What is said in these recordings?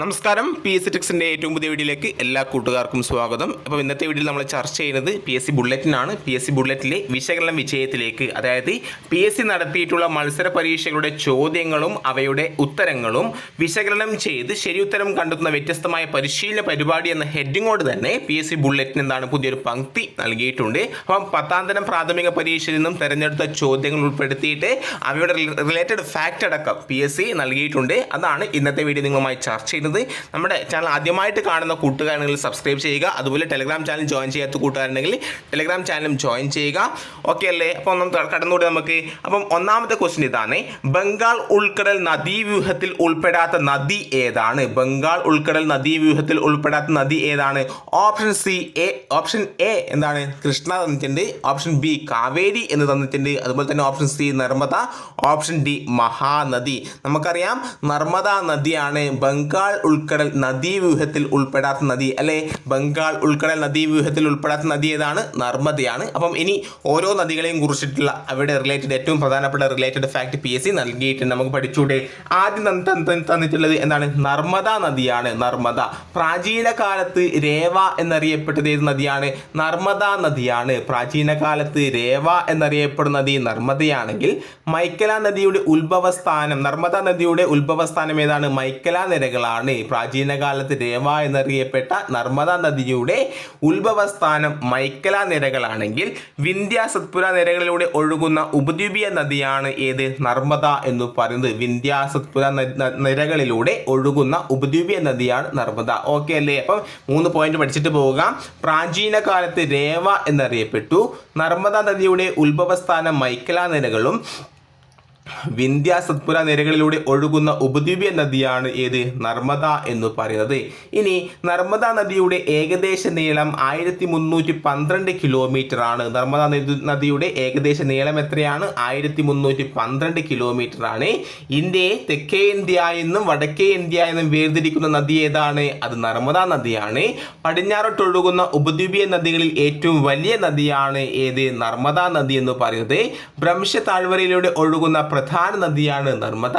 നമസ്കാരം. P S C ടെക്സിന്റെ ഏറ്റവും പുതിയ വീഡിയോയിലേക്ക് എല്ലാ കൂട്ടുകാർക്കും സ്വാഗതം. അപ്പോൾ ഇന്നത്തെ വീഡിയോയിൽ നമ്മൾ ചർച്ച ചെയ്യുന്നത് പി എസ് സി ബുള്ളറ്റിനാണ് പി എസ് സി ബുള്ളറ്റിലെ വിശകലനം വിജയത്തിലേക്ക് അതായത് പി എസ് സി നടത്തിയിട്ടുള്ള മത്സര പരീക്ഷകളുടെ ചോദ്യങ്ങളും അവയുടെ ഉത്തരങ്ങളും വിശകലനം ചെയ്ത് ശരിയുത്തരം കണ്ടെത്തുന്ന വ്യത്യസ്തമായ പരിശീലന പരിപാടി എന്ന ഹെഡിങ്ങോട് തന്നെ പി എസ് സി ബുള്ളറ്റിന് എന്താണ് പുതിയൊരു പങ്ക്തി നൽകിയിട്ടുണ്ട്. അപ്പം പത്താം തരം പ്രാഥമിക പരീക്ഷയിൽ നിന്നും തിരഞ്ഞെടുത്ത ചോദ്യങ്ങൾ ഉൾപ്പെടുത്തിയിട്ട് അവയുടെ റിലേറ്റഡ് ഫാക്റ്റ് അടക്കം പി എസ് സി നൽകിയിട്ടുണ്ട്. അതാണ് ഇന്നത്തെ വീഡിയോ നിങ്ങളുമായി ചർച്ച ചെയ്യുന്നത് നമ്മുടെ ചാനൽ ആദ്യമായിട്ട് കാണുന്ന കൂട്ടുകാരുണ്ടെങ്കിൽ സബ്സ്ക്രൈബ് ചെയ്യുക. അതുപോലെ ടെലഗ്രാം ചാനൽ ജോയിൻ ചെയ്യാത്ത കൂട്ടുകാരുണ്ടെങ്കിൽ ടെലഗ്രാം ചാനലും ജോയിൻ ചെയ്യുക. ഓക്കെ അല്ലേ? അപ്പോൾ ഒന്നും കടന്നുകൂടി നമുക്ക്. അപ്പം ഒന്നാമത്തെ ക്വസ്റ്റ്യൻ ഇതാണ്. ബംഗാൾ ഉൾക്കടൽ നദീവ്യൂഹത്തിൽ ഉൾപ്പെടാത്ത നദി ഏതാണ്? ബംഗാൾ ഉൾക്കടൽ നദീവ്യൂഹത്തിൽ ഉൾപ്പെടാത്ത നദി ഏതാണ്? Option C A option A എന്താണ്? കൃഷ്ണ തന്നിട്ടുണ്ട്. ഓപ്ഷൻ ബി കാവേരി എന്ന് തന്നിട്ടുണ്ട്. അതുപോലെ തന്നെ option C Narmada. Option D Mahanadi. നമുക്കറിയാം നർമ്മദ നദിയാണ് ബംഗാൾ ഉൾക്കടൽ നദീവ്യൂഹത്തിൽ ഉൾപ്പെടാത്ത നദി അല്ലെ? ബംഗാൾ ഉൾക്കടൽ നദീവ്യൂഹത്തിൽ ഉൾപ്പെടാത്ത നദി ഏതാണ്? നർമ്മദയാണ് അപ്പം ഇനി ഓരോ നദികളെയും കുറിച്ചിട്ടുള്ള അവിടെ റിലേറ്റഡ് ഏറ്റവും പ്രധാനപ്പെട്ട related fact P S C നൽകിയിട്ടുണ്ട്. നമുക്ക് പഠിച്ചൂടെ. ആദ്യം തന്ന- തന്ന- തന്നിട്ടുള്ളത്? എന്താണ്? നർമ്മദ നദിയാണ്. നർമ്മദ പ്രാചീന കാലത്ത് രേവ എന്നറിയപ്പെട്ടത് ഏത് നദിയാണ്? നർമ്മദ നദിയാണ്. പ്രാചീന കാലത്ത് രേവ എന്നറിയപ്പെടുന്ന നദി നർമ്മദയാണെങ്കിൽ മൈക്കല നദിയുടെ ഉത്ഭവസ്ഥാനം നർമ്മദ നദിയുടെ ഉത്ഭവസ്ഥാനം ഏതാണ്? മൈക്കല നിരകളാണ്. പ്രാചീന കാലത്ത് രേവ എന്നറിയപ്പെട്ട നർമ്മദ നദിയുടെ ഉത്ഭവസ്ഥാനം മൈക്കല നിരകളാണെങ്കിൽ വിന്ധ്യ സത്പുര നിരകളിലൂടെ ഒഴുകുന്ന ഉപദ്വീപീയ നദിയാണ് ഏത്? നർമ്മദ എന്ന് പറയുന്നത്. വിന്ധ്യ സത്പുര നിരകളിലൂടെ ഒഴുകുന്ന ഉപദ്വീപീയ നദിയാണ് നർമ്മദ. ഓക്കെ അല്ലേ? അപ്പം മൂന്ന് പോയിന്റ് പഠിച്ചിട്ട് പോവുക പ്രാചീന കാലത്ത് രേവ എന്നറിയപ്പെട്ടു. നർമ്മദ നദിയുടെ ഉത്ഭവസ്ഥാനം മൈക്കല നിരകളും വിന്ധ്യ സത്പുര നിരകളിലൂടെ ഒഴുകുന്ന ഉപദ്വീപ്യ നദിയാണ് ഏത്? നർമ്മദ എന്ന് പറയുന്നത്. ഇനി നർമ്മദ നദിയുടെ ഏകദേശ നീളം ആയിരത്തി മുന്നൂറ്റി പന്ത്രണ്ട് കിലോമീറ്റർ ആണ്. നർമ്മദ നദിയുടെ ഏകദേശ നീളം എത്രയാണ്? ആയിരത്തി മുന്നൂറ്റി പന്ത്രണ്ട് കിലോമീറ്റർ ആണ്. ഇന്ത്യയെ തെക്കേ ഇന്ത്യ എന്നും വടക്കേ ഇന്ത്യ എന്നും വേർതിരിക്കുന്ന നദി ഏതാണ്? അത് നർമ്മദ നദിയാണ്. പടിഞ്ഞാറോട്ടൊഴുകുന്ന ഉപദ്വീപ്യ നദികളിൽ ഏറ്റവും വലിയ നദിയാണ് ഏത്? നർമ്മദ നദി എന്ന് പറയുന്നത്. ഭ്രംശ താഴ്വരയിലൂടെ ഒഴുകുന്ന പ്രധാന നദിയാണ് നർമ്മദ.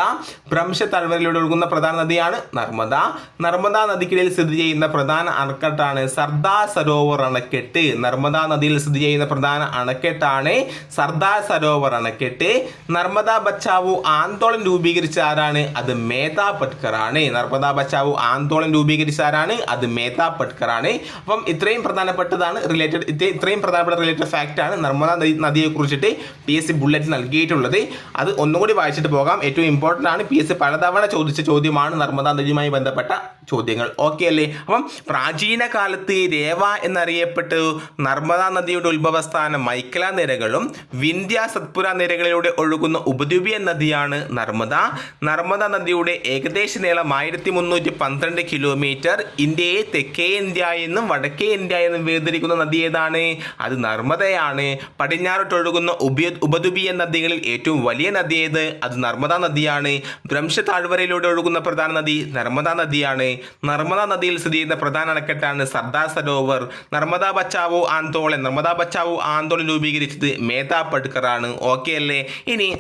ഭ്രംശ താഴ്വരയിലൂടെ ഒഴുകുന്ന പ്രധാന നദിയാണ് നർമ്മദ. നർമ്മദ നദിക്കിടയിൽ സ്ഥിതി ചെയ്യുന്ന പ്രധാന അണക്കെട്ടാണ് സർദാർ സരോവർ അണക്കെട്ട്. നർമ്മദ നദിയിൽ സ്ഥിതി ചെയ്യുന്ന പ്രധാന അണക്കെട്ടാണ് സർദാർ സരോവർ അണക്കെട്ട്. നർമ്മദ ബച്ചാവു ആന്തോളൻ രൂപീകരിച്ച ആരാണ്? അത് മേധാ പട്കർ ആണ് നർമ്മദ ബച്ചാവു ആന്തോളൻ രൂപീകരിച്ച ആരാണ്? അത് മേധാ പട്കർ ആണ് അപ്പം ഇത്രയും പ്രധാനപ്പെട്ടതാണ് റിലേറ്റഡ് ഇത്രയും പ്രധാനപ്പെട്ട റിലേറ്റഡ് ഫാക്റ്റ് ആണ് നർമ്മദ നദി നദിയെ കുറിച്ചിട്ട് പി എസ് സി ബുള്ളറ്റ് നൽകിയിട്ടുള്ളത്. അത് ഒന്നുകൂടി വായിച്ചിട്ട് പോകാം. ഏറ്റവും ഇമ്പോർട്ടന്റ് ആണ് പി എസ് സി പലതവണ ചോദിച്ച ചോദ്യമാണ് നർമ്മദാ നദിയുമായി ബന്ധപ്പെട്ട ചോദ്യങ്ങൾ. ഓക്കെ അല്ലേ? അപ്പം പ്രാചീന കാലത്ത് രേവ എന്നറിയപ്പെട്ട് നർമ്മദാ നദിയുടെ ഉത്ഭവസ്ഥാനം മൈക്കല നിരകളും വിന്ധ്യ സത്പുര നിരകളിലൂടെ ഒഴുകുന്ന ഉപദ്വീപിയൻ നദിയാണ് നർമ്മദ. നർമ്മദ നദിയുടെ ഏകദേശ നീളം ആയിരത്തി മുന്നൂറ്റി പന്ത്രണ്ട് കിലോമീറ്റർ ഇന്ത്യയെ തെക്കേ ഇന്ത്യ എന്നും വടക്കേ ഇന്ത്യ എന്നും വേർതിരിക്കുന്ന നദി ഏതാണ്? അത് നർമ്മദയാണ്. പടിഞ്ഞാറോട്ടൊഴുകുന്ന ഉപ ഉപദ്വീപീയ നദികളിൽ ഏറ്റവും വലിയ നദി ഏത്? അത് നർമ്മദ നദിയാണ്. ഭ്രംശ താഴ്വരയിലൂടെ ഒഴുകുന്ന പ്രധാന നദി നർമ്മദ നദിയാണ്. നർമ്മദ നദിയിൽ സ്ഥിതി ചെയ്യുന്ന പ്രധാന അണക്കെട്ടാണ് സർദാർ സരോവർ. നർമ്മദ ബച്ചാവോ ആന്തോളൻ നർമ്മദ ബച്ചാവോ ആന്തോളൻ രൂപീകരിച്ചത് മേധാ പട്കർ ആണ് ഓക്കെ അല്ലേ? ഇനി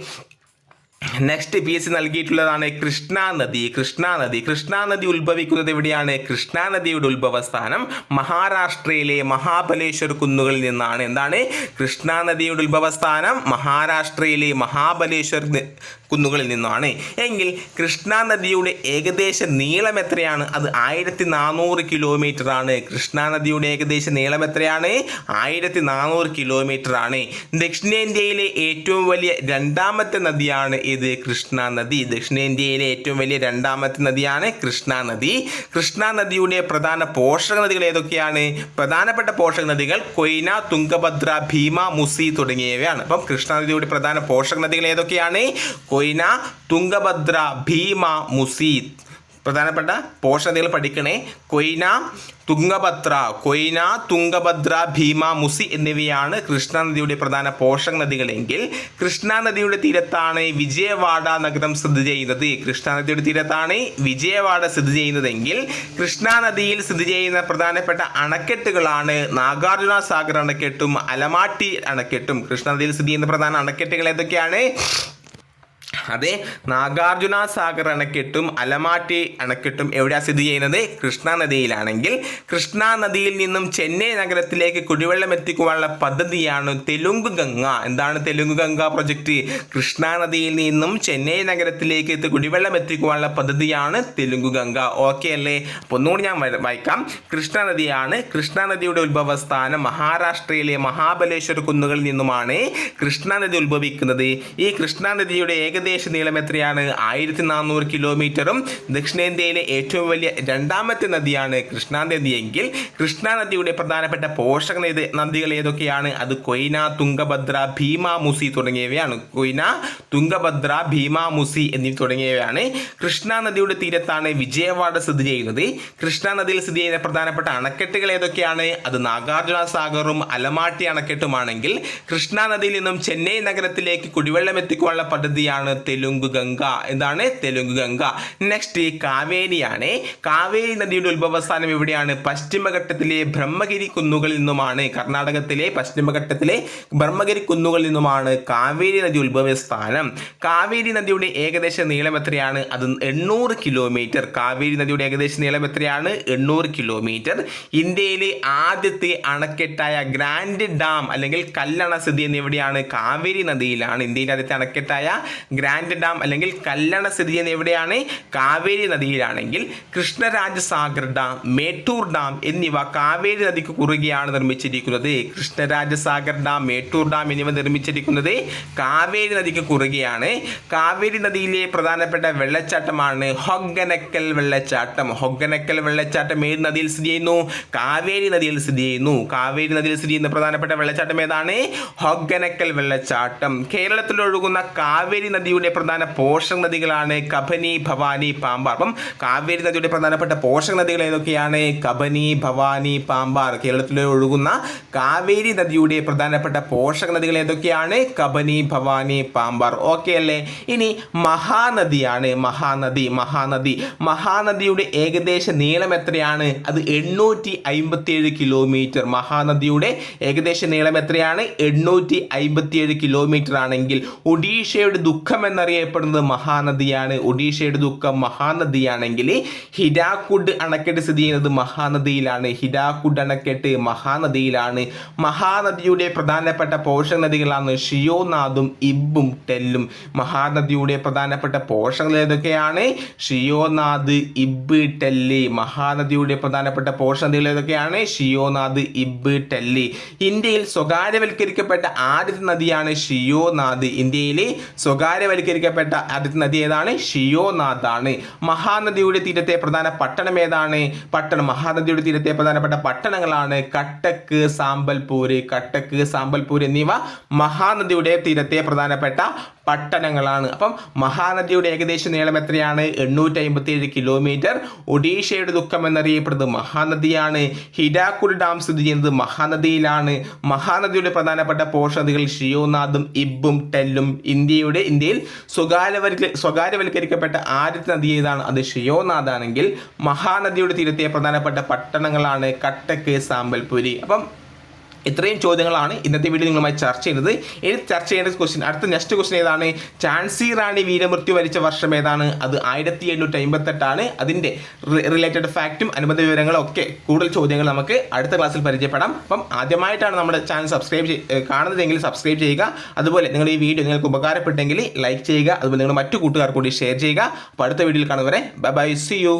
നെക്സ്റ്റ് പി എസ് സി നൽകിയിട്ടുള്ളതാണ് കൃഷ്ണ നദി കൃഷ്ണ നദി കൃഷ്ണ നദി ഉത്ഭവിക്കുന്നത് എവിടെയാണ്? കൃഷ്ണ നദിയുടെ ഉത്ഭവസ്ഥാനം മഹാരാഷ്ട്രയിലെ മഹാബലേശ്വർ കുന്നുകളിൽ നിന്നാണ്. എന്താണ്? കൃഷ്ണ നദിയുടെ ഉത്ഭവസ്ഥാനം മഹാരാഷ്ട്രയിലെ മഹാബലേശ്വർ കുന്നുകളിൽ നിന്നാണ്. എങ്കിൽ കൃഷ്ണ നദിയുടെ ഏകദേശ നീളം എത്രയാണ്? അത് ആയിരത്തി നാനൂറ് കിലോമീറ്റർ ആണ്. കൃഷ്ണ നദിയുടെ ഏകദേശ നീളം എത്രയാണ്? ആയിരത്തി നാനൂറ് കിലോമീറ്റർ ആണ്. ദക്ഷിണേന്ത്യയിലെ ഏറ്റവും വലിയ രണ്ടാമത്തെ നദിയാണ് ഇത് കൃഷ്ണ നദി. ദക്ഷിണേന്ത്യയിലെ ഏറ്റവും വലിയ രണ്ടാമത്തെ നദിയാണ് കൃഷ്ണ നദി. കൃഷ്ണ നദിയുടെ പ്രധാന പോഷക നദികൾ ഏതൊക്കെയാണ്? പ്രധാനപ്പെട്ട പോഷക നദികൾ കൊയ്ന തുംഗഭദ്ര ഭീമ മുസി തുടങ്ങിയവയാണ്. അപ്പം കൃഷ്ണ നദിയുടെ പ്രധാന പോഷക നദികൾ ഏതൊക്കെയാണ്? കൊയ്ന തുംഗഭദ്ര ഭീമ മുസീദ്. പ്രധാനപ്പെട്ട പോഷകതകൾ പഠിക്കണേ. കൊയ്ന തുംഗഭദ്ര കൊയ്ന തുംഗഭദ്ര ഭീമ മുസി എന്നിവയാണ് കൃഷ്ണാനദിയുടെ പ്രധാന പോഷക നദികളെങ്കിൽ കൃഷ്ണാനദിയുടെ തീരത്താണ് വിജയവാഡ നഗരം സ്ഥിതി ചെയ്യുന്നത്. കൃഷ്ണാനദിയുടെ തീരത്താണ് വിജയവാഡ സ്ഥിതി ചെയ്യുന്നതെങ്കിൽ കൃഷ്ണാനദിയിൽ സ്ഥിതി ചെയ്യുന്ന പ്രധാനപ്പെട്ട അണക്കെട്ടുകളാണ് നാഗാർജുന സാഗർ അണക്കെട്ടും അലമാട്ടി അണക്കെട്ടും. കൃഷ്ണാനദിയിൽ സ്ഥിതി ചെയ്യുന്ന പ്രധാന അണക്കെട്ടുകൾ ഏതൊക്കെയാണ്? അതെ നാഗാർജുന സാഗർ അണക്കെട്ടും അലമാട്ടി അണക്കെട്ടും എവിടെയാണ് സ്ഥിതി ചെയ്യുന്നത്? കൃഷ്ണ നദിയിലാണെങ്കിൽ. കൃഷ്ണ നദിയിൽ നിന്നും ചെന്നൈ നഗരത്തിലേക്ക് കുടിവെള്ളം എത്തിക്കുവാനുള്ള പദ്ധതിയാണ് തെലുങ്ക് ഗംഗ. എന്താണ് തെലുങ്ക് ഗംഗ പ്രൊജക്റ്റ്? കൃഷ്ണ നദിയിൽ നിന്നും ചെന്നൈ നഗരത്തിലേക്ക് കുടിവെള്ളം എത്തിക്കുവാനുള്ള പദ്ധതിയാണ് തെലുങ്ക് ഗംഗ. ഓക്കെ അല്ലേ? അപ്പോൾ ഒന്നുകൂടി ഞാൻ വായിക്കാം. കൃഷ്ണ നദിയാണ്. കൃഷ്ണ നദിയുടെ ഉത്ഭവസ്ഥാനം മഹാരാഷ്ട്രയിലെ മഹാബലേശ്വര കുന്നുകളിൽ നിന്നുമാണ് കൃഷ്ണ നദി ഉത്ഭവിക്കുന്നത്. ഈ കൃഷ്ണ നദിയുടെ ഏകദേശ നീളം എത്രയാണ്? ആയിരത്തി നാനൂറ് കിലോമീറ്ററും ദക്ഷിണേന്ത്യയിലെ ഏറ്റവും വലിയ രണ്ടാമത്തെ നദിയാണ് കൃഷ്ണ എങ്കിൽ കൃഷ്ണ നദിയുടെ പ്രധാനപ്പെട്ട പോഷക നദികൾ ഏതൊക്കെയാണ്? അത് കൊയ്ന തുംഗഭദ്ര ഭീമ മുസി തുടങ്ങിയവയാണ്. കൊയ്ന തുംഗഭദ്ര ഭീമ മുസി എന്നിവ തുടങ്ങിയവയാണ്. കൃഷ്ണാനദിയുടെ തീരത്താണ് വിജയവാഡ സ്ഥിതി ചെയ്യുന്നത്. കൃഷ്ണ നദിയിൽ സ്ഥിതി ചെയ്യുന്ന പ്രധാനപ്പെട്ട അണക്കെട്ടുകൾ ഏതൊക്കെയാണ്? അത് നാഗാർജുന സാഗറും അലമാട്ടി അണക്കെട്ടുമാണെങ്കിൽ കൃഷ്ണ നദിയിൽ നിന്നും ചെന്നൈ നഗരത്തിലേക്ക് കുടിവെള്ളം എത്തിക്കാനുള്ള പദ്ധതിയാണ് തെലുങ്ക് ഗംഗ. എന്താണ്? തെലുങ്ക് ഗംഗ. നെക്സ്റ്റ് കാവേരിയാണ്. കാവേരി നദിയുടെ ഉത്ഭവസ്ഥാനം എവിടെയാണ്? പശ്ചിമഘട്ടത്തിലെ ബ്രഹ്മഗിരി കുന്നുകളിൽ നിന്നുമാണ്. കർണാടകത്തിലെ പശ്ചിമഘട്ടത്തിലെ ബ്രഹ്മഗിരി കുന്നുകളിൽ നിന്നുമാണ് കാവേരി നദി ഉത്ഭവസ്ഥാനം. കാവേരി നദിയുടെ ഏകദേശ നീളം എത്രയാണ്? അത് എണ്ണൂറ് കിലോമീറ്റർ. കാവേരി നദിയുടെ ഏകദേശ നീളം എത്രയാണ്? എണ്ണൂറ് കിലോമീറ്റർ. ഇന്ത്യയിലെ ആദ്യത്തെ അണക്കെട്ടായ ഗ്രാൻഡ് ഡാം അല്ലെങ്കിൽ കല്ലണ സ്ഥിതി എന്നിവിടെയാണ് കാവേരി നദിയിലാണ്. ഇന്ത്യയിലെ ആദ്യത്തെ അണക്കെട്ടായ ഗ്രാൻഡ് ഡാം അല്ലെങ്കിൽ കല്ലണ സ്ഥിതി ചെയ്യുന്ന എവിടെയാണ്? കാവേരി നദിയിലാണെങ്കിൽ കൃഷ്ണരാജസാഗർ ഡാം മേട്ടൂർ ഡാം എന്നിവ കാവേരി നദിക്ക് കുറുകെയാണ് നിർമ്മിച്ചിരിക്കുന്നത്. കൃഷ്ണരാജസാഗർ ഡാം മേട്ടൂർ ഡാം എന്നിവ നിർമ്മിച്ചിരിക്കുന്നത് കാവേരി നദിക്ക് കുറുകെയാണ്. കാവേരി നദിയിലെ പ്രധാനപ്പെട്ട വെള്ളച്ചാട്ടമാണ് ഹൊഗ്ഗനക്കൽ വെള്ളച്ചാട്ടം. ഹൊഗ്ഗനക്കൽ വെള്ളച്ചാട്ടം ഏത് നദിയിൽ സ്ഥിതി ചെയ്യുന്നു? കാവേരി നദിയിൽ സ്ഥിതി ചെയ്യുന്നു. കാവേരി നദിയിൽ സ്ഥിതി ചെയ്യുന്ന പ്രധാനപ്പെട്ട വെള്ളച്ചാട്ടം ഏതാണ്? ഹൊഗ്ഗനക്കൽ വെള്ളച്ചാട്ടം. കേരളത്തിൽ ഒഴുകുന്ന കാവേരി നദിയുടെ പ്രധാന പോഷക നദികളാണ് കബനി ഭവാനി പാമ്പാർ. അപ്പം കാവേരി നദിയുടെ പ്രധാനപ്പെട്ട പോഷക നദികൾ ഏതൊക്കെയാണ്? കബനി ഭവാനി പാമ്പാർ. കേരളത്തിലെ ഒഴുകുന്ന കാവേരി നദിയുടെ പ്രധാനപ്പെട്ട പോഷക നദികൾ ഏതൊക്കെയാണ്? കബനി ഭവാനി പാമ്പാർ. ഓക്കെ അല്ലേ? ഇനി മഹാനദിയാണ് മഹാനദി മഹാനദി. മഹാനദിയുടെ ഏകദേശ നീളം എത്രയാണ്? അത് എണ്ണൂറ്റി അമ്പത്തിയേഴ് കിലോമീറ്റർ. മഹാനദിയുടെ ഏകദേശ നീളം എത്രയാണ്? എണ്ണൂറ്റി അമ്പത്തിയേഴ് കിലോമീറ്റർ ആണെങ്കിൽ ഒഡീഷയുടെ ദുഃഖം എന്നറിയപ്പെടുന്നത് മഹാനദിയാണ്. ഒഡീഷയുടെ ദുഃഖം മഹാനദിയാണെങ്കിൽ ഹിരാക്കുഡ് അണക്കെട്ട് സ്ഥിതി ചെയ്യുന്നത് മഹാനദിയിലാണ്. ഹിരാക്കുഡ് അണക്കെട്ട് മഹാനദിയിലാണ്. മഹാനദിയുടെ പ്രധാനപ്പെട്ട പോഷക നദികളാണ് ഷിയോനാഥും ഇബും ടെല്ലും. മഹാനദിയുടെ പ്രധാനപ്പെട്ട പോഷകങ്ങൾ ഏതൊക്കെയാണ്? ഷിയോനാഥ് ഇബ് ടെല്ലി. മഹാനദിയുടെ പ്രധാനപ്പെട്ട പോഷക നദികൾ ഏതൊക്കെയാണ്? ഷിയോനാഥ് ഇബ് ടെല്ലി. ഇന്ത്യയിൽ സ്വകാര്യവൽക്കരിക്കപ്പെട്ട ആദ്യത്തെ നദിയാണ് ഷിയോനാഥ് ഇന്ത്യയിലെ സ്വകാര്യവൽക്കരിക്കപ്പെട്ട ആദ്യത്തെ നദി ഏതാണ്? ഷിയോനാഥ് ആണ് മഹാനദിയുടെ തീരത്തെ പ്രധാന പട്ടണം ഏതാണ്? പട്ടണം. മഹാനദിയുടെ തീരത്തെ പ്രധാനപ്പെട്ട പട്ടണങ്ങളാണ് കട്ടക്ക് സാമ്പൽപൂര്. കട്ടക്ക് സാമ്പൽപൂർ എന്നിവ മഹാനദിയുടെ തീരത്തെ പ്രധാനപ്പെട്ട പട്ടണങ്ങളാണ്. അപ്പം മഹാനദിയുടെ ഏകദേശ നീളം എത്രയാണ്? എണ്ണൂറ്റി അമ്പത്തി ഏഴ് കിലോമീറ്റർ. ഒഡീഷയുടെ ദുഃഖം എന്നറിയപ്പെടുന്നത് മഹാനദിയാണ്. ഹിരാക്കുഡ് ഡാം സ്ഥിതി ചെയ്യുന്നത് മഹാനദിയിലാണ്. മഹാനദിയുടെ പ്രധാനപ്പെട്ട പോഷകനദികൾ ഷിയോനാഥും ഇബും ടെല്ലും ഇന്ത്യയുടെ ഇന്ത്യയിൽ സ്വകാര്യവൽക്ക സ്വകാര്യവൽക്കരിക്കപ്പെട്ട ആദ്യത്തെ നദി ഏതാണ്? അത് ഷിയോനാഥ് ആണെങ്കിൽ മഹാനദിയുടെ തീരത്തെ പ്രധാനപ്പെട്ട പട്ടണങ്ങളാണ് കട്ടക്ക് സാമ്പൽപുരി. അപ്പം ഇത്രയും ചോദ്യങ്ങളാണ് ഇന്നത്തെ വീഡിയോ നിങ്ങളുമായി ചർച്ച ചെയ്യുന്നത്. ഇനി ചർച്ച ചെയ്യേണ്ട ക്വസ്റ്റ്യൻ അടുത്ത നെക്സ്റ്റ് ക്വസ്റ്റ്യൻ ഏതാണ്? ചാൻസി റാണി വീരമൃത്യു വരിച്ച വർഷം ഏതാണ്? അത് ആയിരത്തി എണ്ണൂറ്റി അമ്പത്തെട്ടാണ് അതിന്റെ റിലേറ്റഡ് ഫാക്റ്റും അനുബന്ധ വിവരങ്ങളും ഒക്കെ കൂടുതൽ ചോദ്യങ്ങൾ നമുക്ക് അടുത്ത ക്ലാസ്സിൽ പരിചയപ്പെടാം. അപ്പം ആദ്യമായിട്ടാണ് നമ്മുടെ ചാനൽ സബ്സ്ക്രൈബ് കാണുന്നതെങ്കിൽ സബ്സ്ക്രൈബ് ചെയ്യുക. അതുപോലെ നിങ്ങൾ ഈ വീഡിയോ നിങ്ങൾക്ക് ഉപകാരപ്പെട്ടെങ്കിൽ ലൈക്ക് ചെയ്യുക. അതുപോലെ നിങ്ങൾ മറ്റു കൂട്ടുകാർ കൂടി ഷെയർ ചെയ്യുക. അപ്പോൾ അടുത്ത വീഡിയോയിൽ കാണുന്നവരെ ബൈ ബൈ സി യു